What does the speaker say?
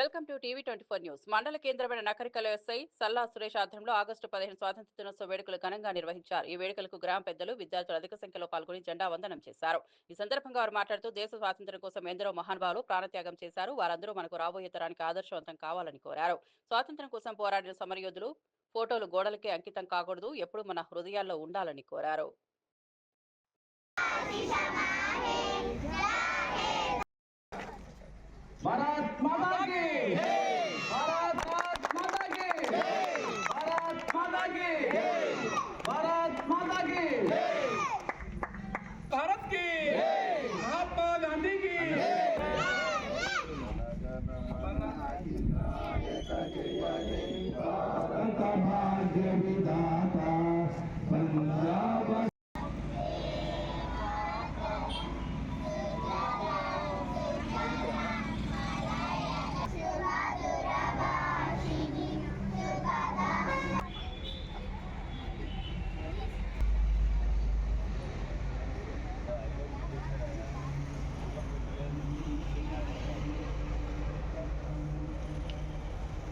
Welcome to TV twenty four news. మండల కేంద్రమైన Nakrekal SI సల్లా సురేష్ ఆధ్వర్యంలో ఆగస్టు పదిహేను స్వాతంత్ర దినోత్సవ వేడుకలు ఘనంగా నిర్వహించారు. ఈ వేడుకలకు గ్రామ పెద్దలు విద్యార్థులు అధిక సంఖ్యలో పాల్గొని జెండా వందనం చేశారు. ఈ సందర్భంగా వారు మాట్లాడుతూ దేశ స్వాతంత్ర్యం కోసం ఎందరో మహానుభావులు ప్రాణత్యాగం చేశారు. వారందరూ మనకు రాబోయే తరానికి ఆదర్శవంతం కావాలని కోరారు. స్వాతంత్ర్యం కోసం పోరాడిన సమరయోధులు ఫోటోలు గోడలకే అంకితం కాకూడదు. ఎప్పుడు మన హృదయాల్లో ఉండాలని కోరారు. भारत माता की